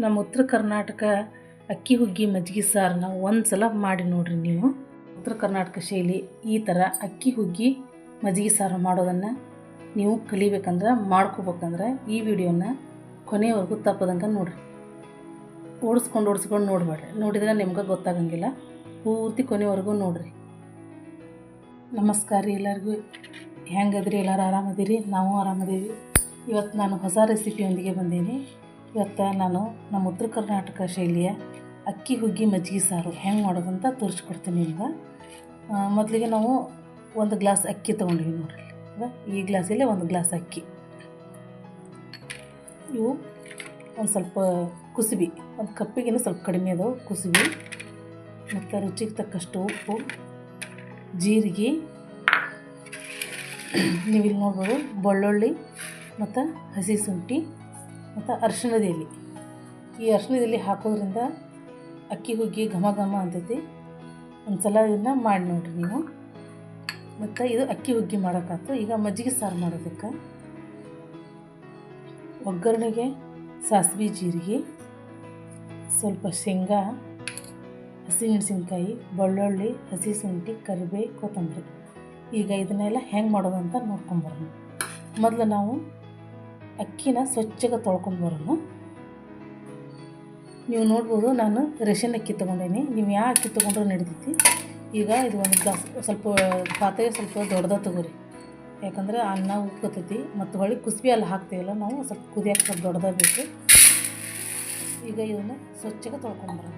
ನಮ್ಮ ಉತ್ತರ ಕರ್ನಾಟಕ ಅಕ್ಕಿ, ಹುಗ್ಗಿ, ಮಜ್ಜಿಗೆ ಸಾರನ್ನ ಒಂದು ಸಲ ಮಾಡಿ ನೋಡಿರಿ ನೀವು. ಉತ್ತರ ಕರ್ನಾಟಕ ಶೈಲಿ ಈ ಥರ ಅಕ್ಕಿ, ಹುಗ್ಗಿ, ಮಜ್ಜಿಗೆ, ಸಾರು ಮಾಡೋದನ್ನು ನೀವು ಕಲಿಬೇಕಂದ್ರೆ, ಮಾಡ್ಕೋಬೇಕಂದ್ರೆ ಈ ವಿಡಿಯೋನ ಕೊನೆಯವರೆಗೂ ತಪ್ಪದಂಗೆ ನೋಡಿರಿ. ಓಡಿಸ್ಕೊಂಡು ಓಡಿಸ್ಕೊಂಡು ನೋಡಬೇಡ್ರಿ. ನೋಡಿದ್ರೆ ನಿಮ್ಗೆ ಗೊತ್ತಾಗಂಗಿಲ್ಲ. ಪೂರ್ತಿ ಕೊನೆವರೆಗೂ ನೋಡಿರಿ. ನಮಸ್ಕಾರ ರೀ ಎಲ್ಲರಿಗೂ. ಹೆಂಗದ್ರಿ? ಎಲ್ಲರೂ ಆರಾಮದಿರಿ? ನಾವು ಆರಾಮದೀವಿ. ಇವತ್ತು ನಾನು ಹೊಸ ರೆಸಿಪಿಯೊಂದಿಗೆ ಬಂದೀನಿ. ಇವತ್ತು ನಾನು ನಮ್ಮ ಉತ್ತರ ಕರ್ನಾಟಕ ಶೈಲಿಯ ಅಕ್ಕಿ, ಹುಗ್ಗಿ ಮಜ್ಜಿಗೆ ಸಾರು ಹೆಂಗೆ ಮಾಡೋದಂತ ತೋರಿಸ್ಕೊಡ್ತೀನಿ ನಿಮ್ಗೆ. ಮೊದಲಿಗೆ ನಾವು ಒಂದು ಗ್ಲಾಸ್ ಅಕ್ಕಿ ತೊಗೊಂಡಿವಿ ನೋಡಿರಿ? ಈ ಗ್ಲಾಸಲ್ಲೇ ಒಂದು ಗ್ಲಾಸ್ ಅಕ್ಕಿ. ಇವು ಒಂದು ಸ್ವಲ್ಪ ಕುಸುಬಿ, ಒಂದು ಕಪ್ಪಿಗಿನ ಸ್ವಲ್ಪ ಕಡಿಮೆ ಅದು ಕುಸುಬಿ. ಮತ್ತು ರುಚಿಗೆ ತಕ್ಕಷ್ಟು ಉಪ್ಪು, ಜೀರಿಗೆ. ನೀವು ಇಲ್ಲಿ ನೋಡ್ಬೋದು, ಬೆಳ್ಳುಳ್ಳಿ ಮತ್ತು ಹಸಿ ಶುಂಠಿ. ಮತ್ತು ಅರ್ಶಿಣದ ಎಲೆ ಈ ಅರ್ಶಿಣದ ಎಲೆ ಹಾಕೋದ್ರಿಂದ ಅಕ್ಕಿ, ಹುಗ್ಗಿ, ಘಮ ಘಮ ಅಂತೈತಿ. ಒಂದು ಸಲ ಇದನ್ನ ಮಾಡಿ ನೋಡ್ರಿ ನೀವು. ಮತ್ತು ಇದು ಅಕ್ಕಿ, ಹುಗ್ಗಿ ಮಾಡೋಕ್ಕಾಯ್ತು ಈಗ ಮಜ್ಜಿಗೆ ಸಾರು ಮಾಡೋದಕ್ಕೆ. ಒಗ್ಗರಣೆಗೆ ಸಾಸಿವೆ, ಜೀರಿಗೆ, ಸ್ವಲ್ಪ ಶೇಂಗಾ, ಹಸಿಮೆಣಸಿನ್ಕಾಯಿ, ಬೆಳ್ಳುಳ್ಳಿ, ಹಸಿ ಶುಂಠಿ, ಕರಿಬೇವು, ಕೊತ್ತಂಬರಿ. ಈಗ ಇದನ್ನೆಲ್ಲ ಹೆಂಗೆ ಮಾಡೋದು ಅಂತ ನೋಡ್ಕೊಂಬರೋಣ ಮೊದಲು ನಾವು ಅಕ್ಕಿನ ಸ್ವಚ್ಛಗೆ ತೊಳ್ಕೊಂಡು ಬರೋಣ ನೀವು ನೋಡ್ಬೋದು ನಾನು ರೇಷನ್ ಅಕ್ಕಿ ತೊಗೊಂಡೇನಿ. ನೀವು ಯಾವ ಅಕ್ಕಿ ತೊಗೊಂಡ್ರೂ ನಡಿತೈತಿ ಈಗ ಇದು ಒಂದು ಗ್ಲಾಸ್, ಸ್ವಲ್ಪ ಪಾತ್ರೆಗೆ ಸ್ವಲ್ಪ ದೊಡ್ಡದ ತಗೋರಿ. ಯಾಕಂದ್ರೆ ಅನ್ನ ಉಕ್ಕತೈತಿ ಮತ್ತು ಹೊಳಿ ಕುಸ್ಬಿ ಅಲ್ಲಿ ಹಾಕ್ತೀವಲ್ಲ, ನಾವು ಸ್ವಲ್ಪ ಕುದಿಯೋಕೆ ಸ್ವಲ್ಪ ದೊಡ್ಡದ ಬೇಕು. ಈಗ ಇದನ್ನು ಸ್ವಚ್ಛಗೆ ತೊಳ್ಕೊಂಬರೋಣ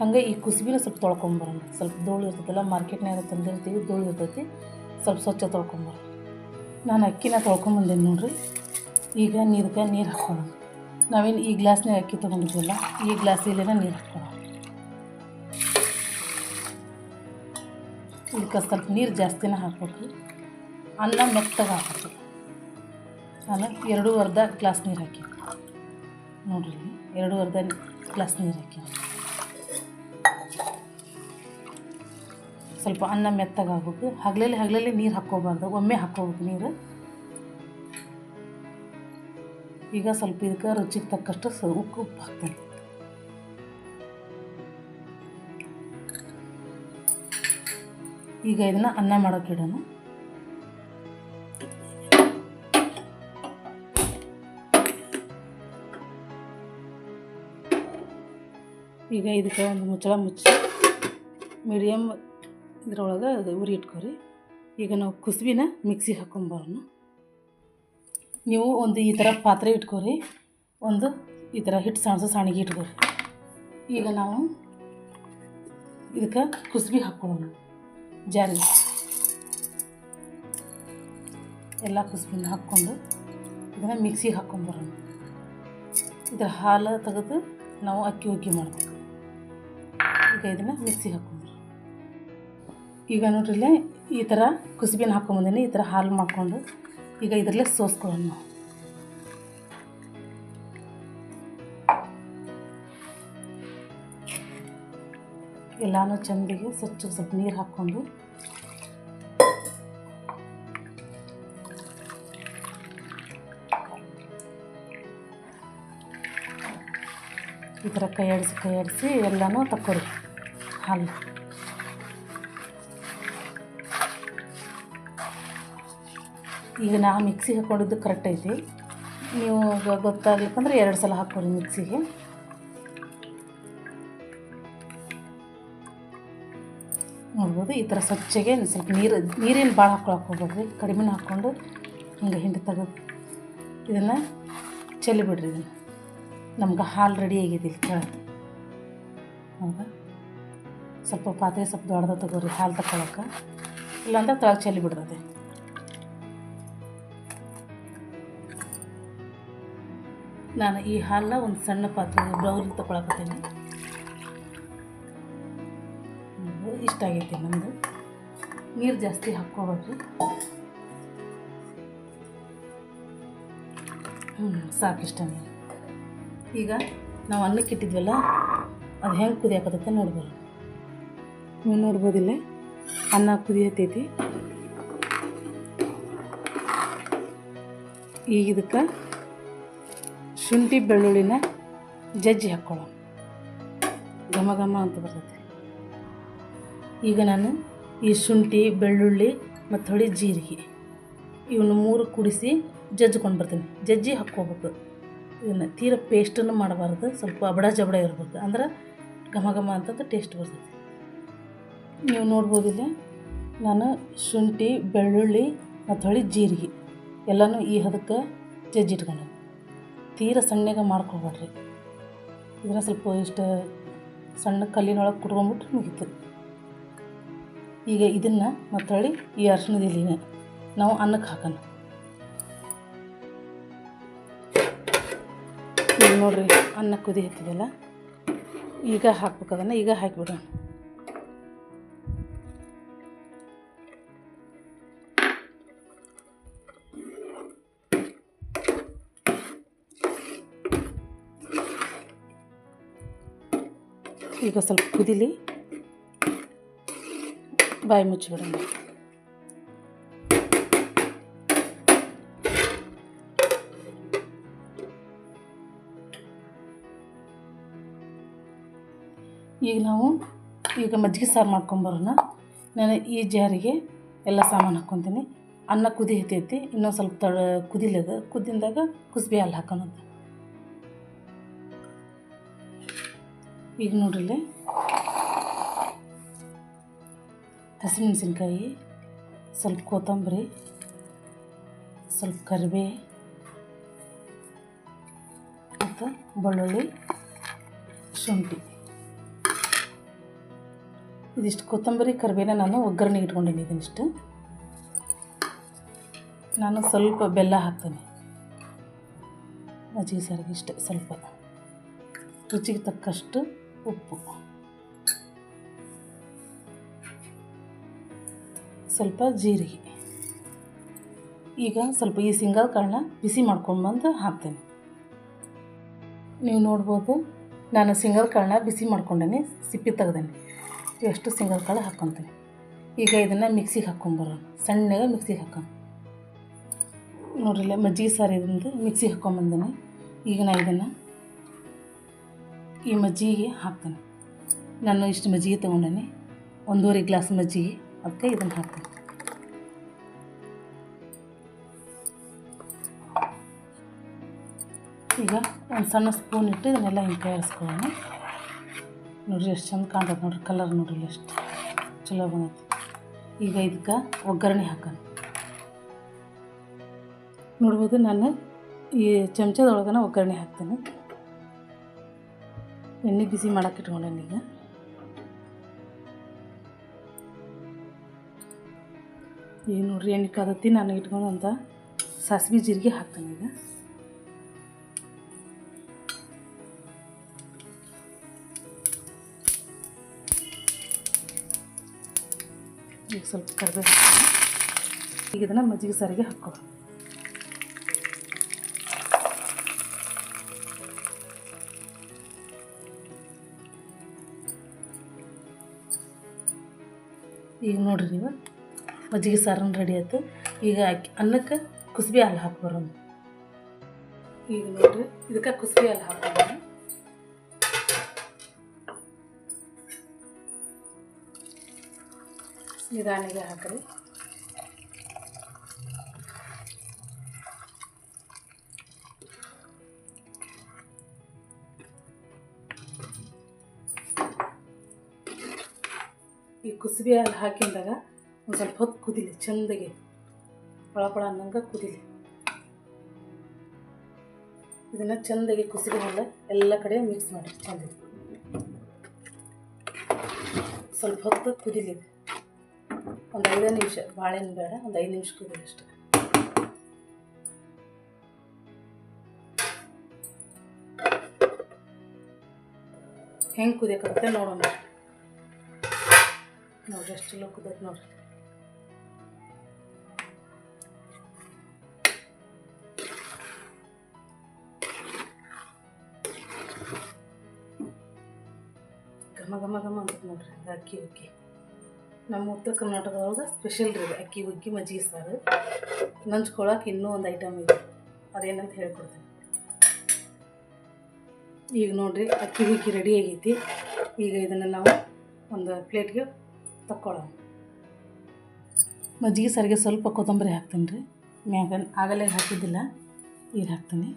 ಹಂಗೆ ಈ ಕುಸ್ಬಿನ ಸ್ವಲ್ಪ ತೊಳ್ಕೊಂಬರೋಣ ಸ್ವಲ್ಪ ಧೂಳು ಇರ್ತೈತಲ್ಲ ಮಾರ್ಕೆಟ್ನಾಗ ತಂದಿರ್ತೀವಿ, ಧೂಳು ಇರ್ತೈತಿ. ಸ್ವಲ್ಪ ಸ್ವಚ್ಛ ತೊಳ್ಕೊಂಬರೋಣ ನಾನು ಅಕ್ಕಿನ ತೊಳ್ಕೊಂಬಂದೇನೆ ನೋಡ್ರಿ? ಈಗ ನೀರಿಗೆ ನೀರು ಹಾಕ್ಕೊಳ್ಳೋಣ ನಾವೇನು ಈ ಗ್ಲಾಸ್ನಾಗ ಅಕ್ಕಿ ತೊಗೊಂಡಿದ್ವಲ್ಲ, ಈ ಗ್ಲಾಸಿಲ್ಲೇನ ನೀರು ಹಾಕ್ಕೊಳ್ಳೋಣ ಇದಕ್ಕೆ ಸ್ವಲ್ಪ ನೀರು ಜಾಸ್ತಿನೇ ಹಾಕ್ಬೇಕು. ಅನ್ನ ಮೆತ್ತಗೆ ಹಾಕಬೇಕು. ನಾನು ಎರಡೂವರ್ಧ ಗ್ಲಾಸ್ ನೀರು ಹಾಕಿ. ನೋಡಿರಿ ಎರಡು ಎರಡೂವರ್ಧ ಗ್ಲಾಸ್ ನೀರು ಹಾಕಿ. ಸ್ವಲ್ಪ ಅನ್ನ ಮೆತ್ತಗಾಗಬೇಕು ಹಗಲಲ್ಲಿ ಹಗಲಲ್ಲಿ ನೀರು ಹಾಕ್ಕೋಬಾರ್ದು. ಒಮ್ಮೆ ಹಾಕ್ಕೋಬೇಕು ನೀರು. ಈಗ ಸ್ವಲ್ಪ ಇದಕ್ಕೆ ರುಚಿಗೆ ತಕ್ಕಷ್ಟು ಸ ಉಪ್ಪು ಹಾಕ್ತೇನೆ. ಈಗ ಇದನ್ನು ಅನ್ನ ಮಾಡೋಕೆ ಇಡೋಣ. ಈಗ ಇದಕ್ಕೆ ಒಂದು ಮುಚ್ಚಳ ಮುಚ್ಚಿ ಮೀಡಿಯಮ್ ಇದ್ರೊಳಗೆ ಉರಿ ಇಟ್ಕೊರಿ. ಈಗ ನಾವು ಕುಸುಬಿನ ಮಿಕ್ಸಿಗೆ ಹಾಕೊಂಬರೋಣ. ನೀವು ಒಂದು ಈ ಥರ ಪಾತ್ರೆ ಇಟ್ಕೊರಿ. ಒಂದು ಈ ಥರ ಹಿಟ್ಟು ಸಣ್ಣ ಸಣ್ಣಗೆ ಇಟ್ಕೊರಿ. ಈಗ ನಾವು ಇದಕ್ಕೆ ಕುಸುಬಿ ಹಾಕ್ಕೊಳ್ಳೋಣ. ಜಾರಿಗೆ ಎಲ್ಲ ಕುಸುಬಿನ ಹಾಕ್ಕೊಂಡು ಇದನ್ನು ಮಿಕ್ಸಿಗೆ ಹಾಕ್ಕೊಂಬರೋಣ. ಇದರ ಹಾಲು ತೆಗೆದು ನಾವು ಅಕ್ಕಿ ಹುಗ್ಗಿ ಮಾಡಬೇಕು. ಈಗ ಇದನ್ನು ಮಿಕ್ಸಿಗೆ ಹಾಕ್ಕೊಂಬರೋಣ ಈಗ ನೋಡ್ರಿ ಇಲ್ಲೇ ಈ ಥರ ಕುಸುಬಿನ ಹಾಕೊಂಬಂದಿನಿ, ಈ ಥರ ಹಾಲು ಮಾಡಿಕೊಂಡು ಈಗ ಇದರಲ್ಲೇ ಸೋಸ್ಕೊಳ್ಳೋಣ ನಾವು. ಎಲ್ಲಾನು ಚೆಂದಿಗೆ ಸ್ವಚ್ಛ ಸ್ವಲ್ಪ ನೀರು ಹಾಕ್ಕೊಂಡು ಈ ಥರ ಕೈ ಆಡಿಸಿ ಕೈ ಆಡಿಸಿ ಎಲ್ಲನೂ ಹಾಲು. ಈಗ ನಾ ಮಿಕ್ಸಿಗೆ ಹಾಕ್ಕೊಂಡಿದ್ದು ಕರೆಕ್ಟ್ ಐತಿ. ನೀವು ಗೊತ್ತಾಗ್ಲಿಕ್ಕಂದ್ರೆ ಎರಡು ಸಲ ಹಾಕ್ಕೊಳ್ಳಿ ಮಿಕ್ಸಿಗೆ. ನೋಡ್ಬೋದು ಈ ಥರ ಸ್ವಚ್ಛಗೆ ಸ್ವಲ್ಪ ನೀರು, ನೀರೇನು ಭಾಳ ಹಾಕೊಳಕ್ಕೆ ಹೋಗ್ಬೇಡ್ರಿ. ಕಡಿಮೆನ ಹಾಕ್ಕೊಂಡು ಹಿಂಗೆ ಹಿಂಡಿ ತೆಗೆದು ಇದನ್ನು ಚೆಲ್ಲಿ ಬಿಡ್ರಿ ಇದನ್ನು. ನಮ್ಗೆ ಹಾಲು ರೆಡಿ ಆಗೈತಿ ಇಲ್ಲಿ ಕೆಳಗೆ. ಹೌದಾ? ಸ್ವಲ್ಪ ಪಾತ್ರೆ ಸ್ವಲ್ಪ ದೊಡ್ಡದ ತಗೋರಿ, ಹಾಲು ತಗೊಳಕ್ಕೆ ಇಲ್ಲಾಂದ್ರೆ ತೊಳಗೆ ಚೆಲ್ಲಿ ನಾನು ಈ ಹಾಲನ್ನ ಒಂದು ಸಣ್ಣ ಪಾತ್ರೆ ಬ್ರೌಲ್ ತಗೊಳಕತ್ತೀನಿ ಇಷ್ಟ ಆಗೈತೆ ನಮ್ಮದು ನೀರು ಜಾಸ್ತಿ ಹಾಕ್ಕೋಬೇಕು ಹ್ಞೂ ಸಾಕಿಷ್ಟ ಈಗ ನಾವು ಅನ್ನಕ್ಕೆ ಇಟ್ಟಿದ್ವಲ್ಲ, ಅದು ಹೆಂಗೆ ಕುದಿಯಾಕತ್ತೈತೆ ನೋಡ್ಬೋದು. ನೀವು ನೋಡ್ಬೋದಿಲ್ಲ? ಅನ್ನ ಕುದಿಯತೈತಿ. ಈಗ ಇದಕ್ಕೆ ಶುಂಠಿ ಬೆಳ್ಳುಳ್ಳಿನ ಜಜ್ಜಿ ಹಾಕ್ಕೊಳ್ಳೋಣ. ಘಮ ಘಮ ಅಂತ ಬರ್ತೈತಿ. ಈಗ ನಾನು ಈ ಶುಂಠಿ, ಬೆಳ್ಳುಳ್ಳಿ ಮತ್ತು ಹೊಳಿ ಜೀರಿಗೆ ಇವನ್ನ ಮೂರು ಕುಡಿಸಿ ಜಜ್ಜಿಕೊಂಡು ಬರ್ತೀನಿ. ಜಜ್ಜಿ ಹಾಕ್ಕೋಬೇಕು. ಇದನ್ನು ತೀರ ಪೇಸ್ಟನ್ನು ಮಾಡಬಾರ್ದು. ಸ್ವಲ್ಪ ಅಬಡ ಜಬಡ ಇರಬೇಕು. ಅಂದ್ರೆ ಘಮ ಘಮ ಅಂತಂದು ಟೇಸ್ಟ್ ಬರ್ತೈತಿ. ನೀವು ನೋಡ್ಬೋದಿಲ್ಲ ನಾನು ಶುಂಠಿ, ಬೆಳ್ಳುಳ್ಳಿ ಮತ್ತು ಹೊಳಿ ಜೀರಿಗೆ ಎಲ್ಲನೂ ಈ ಹದಕ್ಕೆ ಜಜ್ಜಿಟ್ಕೊಂಡು ತೀರ ಸಣ್ಣಗೆ ಮಾಡ್ಕೊಬೇಡ್ರಿ. ಇದನ್ನ ಸ್ವಲ್ಪ ಇಷ್ಟು ಸಣ್ಣ ಕಲ್ಲಿನೊಳಗೆ ಕುಟ್ಕೊಂಬಿಟ್ರೆ ಮುಗೀತು. ಈಗ ಇದನ್ನು ಮತ್ತೆ ಹೊಳ್ಳಿ ಈ ಅರ್ಶಿಣದ ಎಲೆನ ನಾವು ಅನ್ನಕ್ಕೆ ಹಾಕೋಣ. ಈಗ ನೋಡ್ರಿ, ಅನ್ನ ಕುದಿ ಹತ್ತಿದೆಲ್ಲ ಈಗ ಹಾಕ್ಬೇಕು ಅದನ್ನು, ಈಗ ಹಾಕಿಬಿಡೋಣ. ಈಗ ಸ್ವಲ್ಪ ಕುದಿಲಿ. ಬಾಯಿ ಮುಚ್ಚಿಬಿಡೋಣ. ಈಗ ನಾವು ಈಗ ಮಜ್ಜಿಗೆ ಸಾರು ಮಾಡ್ಕೊಂಬರೋಣ ನಾನು ಈ ಜಾರಿಗೆ ಎಲ್ಲ ಸಾಮಾನು ಹಾಕ್ಕೊತೀನಿ ಅನ್ನ ಕುದಿ ಹತ್ತೈತಿ ಇನ್ನೊಂದು ಸ್ವಲ್ಪ ತಡ ಕುದಿಲದ ಕುದ್ದಿಂದಾಗ ಕುಸ್ಬಿ ಹಾಲು ಹಾಕೋಣಂತ. ಈಗ ನೋಡ್ರಿ ಹಸಿಮೆಣಸಿನ್ಕಾಯಿ, ಸ್ವಲ್ಪ ಕೊತ್ತಂಬರಿ, ಸ್ವಲ್ಪ ಕರಿಬೇ, ಮತ್ತು ಬೆಳ್ಳುಳ್ಳಿ, ಶುಂಠಿ. ಇದಿಷ್ಟು ಕೊತ್ತಂಬರಿ, ಕರಿಬೇನ ನಾನು ಒಗ್ಗರಣೆ ಇಟ್ಕೊಂಡಿದ್ದೀನಿ ಇದನ್ನಿಷ್ಟು. ನಾನು ಸ್ವಲ್ಪ ಬೆಲ್ಲ ಹಾಕ್ತೇನೆ. ಮಜ್ಜಿಗೆ ಸಾರಿಗೆ ಇಷ್ಟೇ, ಸ್ವಲ್ಪ. ರುಚಿಗೆ ತಕ್ಕಷ್ಟು ಉಪ್ಪು. ಸ್ವಲ್ಪ ಜೀರಿಗೆ. ಈಗ ಸ್ವಲ್ಪ ಈ ಸಿಂಗಲ್ ಕಾಳನ್ನ ಬಿಸಿ ಮಾಡ್ಕೊಂಡ್ಬಂದು ಹಾಕ್ತೇನೆ. ನೀವು ನೋಡ್ಬೋದು, ನಾನು ಸಿಂಗಲ್ ಕಾಳನ್ನ ಬಿಸಿ ಮಾಡ್ಕೊಂಡೇನೆ, ಸಿಪ್ಪಿ ತೆಗ್ದೇನೆ. ಎಷ್ಟು ಸಿಂಗಲ್ ಕಾಳು ಹಾಕ್ಕೊತೀನಿ ಈಗ ಇದನ್ನು ಮಿಕ್ಸಿಗೆ ಹಾಕ್ಕೊಂಬರೋಣ ಸಣ್ಣಗೆ ಮಿಕ್ಸಿಗೆ ಹಾಕೋಣ. ನೋಡ್ರಿಲ್ಲ, ಮಜ್ಜಿಗೆ ಸಾರು ಇದರಿಂದ ಮಿಕ್ಸಿಗೆ ಹಾಕ್ಕೊಂಬಂದೇನೆ ಈಗ ನಾನು ಇದನ್ನು ಈ ಮಜ್ಜಿಗೆ ಹಾಕ್ತೇನೆ. ನಾನು ಇಷ್ಟು ಮಜ್ಜಿಗೆ ತೊಗೊಂಡೇನೆ. ಒಂದೂವರೆ ಗ್ಲಾಸ್ ಮಜ್ಜಿಗೆ. ಅದಕ್ಕೆ ಇದನ್ನು ಹಾಕ್ತೀನಿ. ಈಗ ಒಂದು ಸಣ್ಣ ಸ್ಪೂನ್ ಇಟ್ಟು ಇದನ್ನೆಲ್ಲ ಹಿಂಗೆ ತಯಾರಿಸ್ಕೊಳ್ಳೋಣ. ನೋಡಿರಿ ಎಷ್ಟು ಚಂದ ಕಾಣ್ತದೆ ನೋಡ್ರಿ, ಕಲರ್ ನೋಡ್ರಿ ಎಷ್ಟು ಚಲೋ ಬಂದೈತಿ. ಈಗ ಇದಕ್ಕೆ ಒಗ್ಗರಣೆ ಹಾಕೋಣ. ನೋಡ್ಬೋದು ನಾನು ಈ ಚಮಚದೊಳಗನ ಒಗ್ಗರಣೆ ಹಾಕ್ತೇನೆ. ಎಣ್ಣೆ ಬಿಸಿ ಮಾಡೋಕೆ ಇಟ್ಕೊಂಡೇನೆ ಈಗ? ಈಗ ನೋಡ್ರಿ, ಎಣ್ಣೆ ಕಾದತ್ತಿ ನಾನು ಇಟ್ಕೊಂಡಂತ ಸಾಸಿವೆ ಜೀರಿಗೆ ಹಾಕ್ತೇನೆ ಈಗ. ಈಗ ಸ್ವಲ್ಪ ಕರಿಬೇವು ಈಗ ಇದನ್ನು ಮಜ್ಜಿಗೆ ಸಾರಿಗೆ ಹಾಕೋ ಈಗ ನೋಡ್ರಿ ನೀವು. ಮಜ್ಜಿಗೆ ಸಾರನ್ನು ರೆಡಿ ಆಯ್ತು. ಈಗ ಅಕ್ಕಿ, ಅನ್ನಕ್ಕೆ ಕುಸ್ಬಿ ಹಾಲು ಹಾಕ್ಬರೋಣ ಈಗ ನೋಡ್ರಿ, ಇದಕ್ಕೆ ಕುಸ್ಬಿ ಹಾಲು ಹಾಕ್ಬರೋಣ ನಿಧಾನಿಗೆ ಹಾಕ್ರಿ. ಈ ಕುಸುಬಿ ಹಾಲು ಹಾಕಿದಾಗ ಒಂದು ಸ್ವಲ್ಪ ಹೊತ್ತು ಕುದಿಲಿ, ಚೆಂದಾಗಿ. ಪಳ ಅನ್ನಂಗೆ ಕುದಿಲಿ. ಇದನ್ನು ಚೆಂದಾಗಿ ಕುಸುಬಿ ಹಾಲು ಎಲ್ಲ ಕಡೆ ಮಿಕ್ಸ್ ಮಾಡಿ ಚೆಂದಾಗಿ ಸ್ವಲ್ಪ ಹೊತ್ತು ಕುದಿಲಿ. ಒಂದು ಐದು ನಿಮಿಷ, ಬಾಳೆಹಣ್ಣು ಬೇಡ, ಒಂದು ಐದು ನಿಮಿಷ ಕುದಿಲಿ ಅಷ್ಟೆ. ಹೆಂಗೆ ಕುದಿಯಕ್ಕೆ ನೋಡೋಣ. ನೋಡ್ರಿ ಎಷ್ಟು ಚಲೋ ಕುದೈತೆ ನೋಡ್ರಿ ಘಮ ಘಮ ಘಮ ಅಂತ ನೋಡ್ರಿ ಅಕ್ಕಿ ಉಕ್ಕಿ. ನಮ್ಮ ಉತ್ತರ ಕರ್ನಾಟಕದೊಳಗೆ ಸ್ಪೆಷಲ್ ರೀ ಅಕ್ಕಿ ಉಕ್ಕಿ, ಮಜ್ಜಿಗೆ ಸಾರು. ನಂಚ್ಕೊಳಕ್ಕೆ ಇನ್ನೂ ಒಂದು ಐಟಮ್ ಇದೆ. ಅದೇನಂತ ಹೇಳ್ಕೊಡ್ತೀನಿ. ಈಗ ನೋಡಿರಿ, ಅಕ್ಕಿ ಹುಕ್ಕಿ ರೆಡಿ ಆಗೈತಿ. ಈಗ ಇದನ್ನು ನಾವು ಒಂದು ಪ್ಲೇಟ್ಗೆ ತಕ್ಕೊಳ್ಳೋಣ ಮಜ್ಜಿಗೆ ಸಾರಿಗೆ ಸ್ವಲ್ಪ ಕೊತ್ತಂಬರಿ ಹಾಕ್ತೀನಿ ರೀ. ಮ್ಯಾಗ ಆಗಲೇ ಹಾಕಿದ್ದಿಲ್ಲ, ಈಗ ಹಾಕ್ತೀನಿ.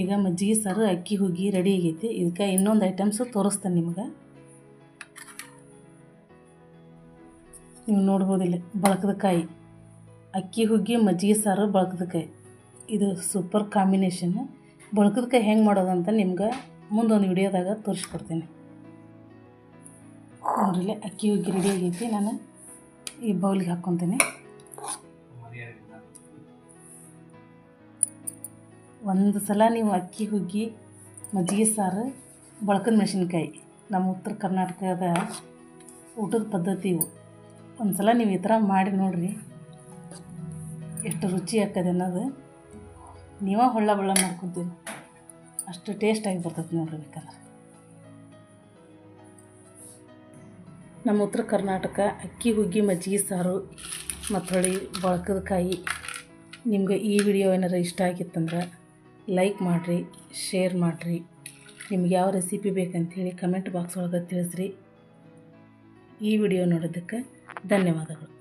ಈಗ ಮಜ್ಜಿಗೆ ಸಾರು ಅಕ್ಕಿ, ಹುಗ್ಗಿ ರೆಡಿ ಆಗೈತಿ. ಇದಕ್ಕೆ ಇನ್ನೊಂದು ಐಟಮ್ಸು ತೋರಿಸ್ತೇನೆ ನಿಮ್ಗೆ. ನೀವು ನೋಡ್ಬೋದಿಲ್ಲ, ಬಳಕದ ಕಾಯಿ. ಅಕ್ಕಿ, ಹುಗ್ಗಿ, ಮಜ್ಜಿಗೆ ಸಾರು, ಬಳಕದ ಕಾಯಿ. ಇದು ಸೂಪರ್ ಕಾಂಬಿನೇಷನ್ ಬಳಕದ ಕಾಯಿ ಹೆಂಗೆ ಮಾಡೋದಂತ ನಿಮ್ಗೆ ಮುಂದೊಂದು ವಿಡಿಯೋದಾಗ ತೋರಿಸ್ಕೊಡ್ತೀನಿ. ನೋಡ್ರಿಲ್ಲ ಅಕ್ಕಿ ಹುಗ್ಗಿ ರೆಡಿ ಆಗೈತಿ. ನಾನು ಈ ಬೌಲಿಗೆ ಹಾಕ್ಕೊತೀನಿ ಒಂದು ಸಲ ನೀವು ಅಕ್ಕಿ ಹುಗ್ಗಿ, ಮಜ್ಜಿಗೆ ಸಾರು ಬಳಕದ ಮೆಣಸಿನ್ಕಾಯಿ, ನಮ್ಮ ಉತ್ತರ ಕರ್ನಾಟಕದ ಊಟದ ಪದ್ಧತಿ ಇವು. ಒಂದು ಸಲ ನೀವು ಈ ಥರ ಮಾಡಿ ನೋಡಿರಿ. ಎಷ್ಟು ರುಚಿ ಆಗ್ತದೆ ಅನ್ನೋದು. ನೀವೇ ಹೊಳ್ಳ ಬಳ್ಳ ಮಾಡ್ಕೊತೀವಿ ಅಷ್ಟು ಟೇಸ್ಟಾಗಿ ಬರ್ತೈತೆ ನೋಡಿರಿ ಬೇಕಂದ್ರೆ. ನಮ್ಮ ಉತ್ತರ ಕರ್ನಾಟಕ, ಅಕ್ಕಿ, ಹುಗ್ಗಿ, ಮಜ್ಜಿಗೆ, ಸಾರು ಮತ್ತು ಹೊಳಿ ಬಳಕದ ಕಾಯಿ. ನಿಮ್ಗೆ ಈ ವಿಡಿಯೋ ಏನಾರು ಇಷ್ಟ ಆಗಿತ್ತಂದ್ರೆ ಲೈಕ್ ಮಾಡಿರಿ ಶೇರ್ ಮಾಡಿರಿ. ನಿಮ್ಗೆ ಯಾವ ರೆಸಿಪಿ ಬೇಕಂಥೇಳಿ ಕಮೆಂಟ್ ಬಾಕ್ಸ್ ಒಳಗೆ ತಿಳಿಸ್ರಿ. ಈ ವಿಡಿಯೋ ನೋಡೋದಕ್ಕೆ ಧನ್ಯವಾದಗಳು.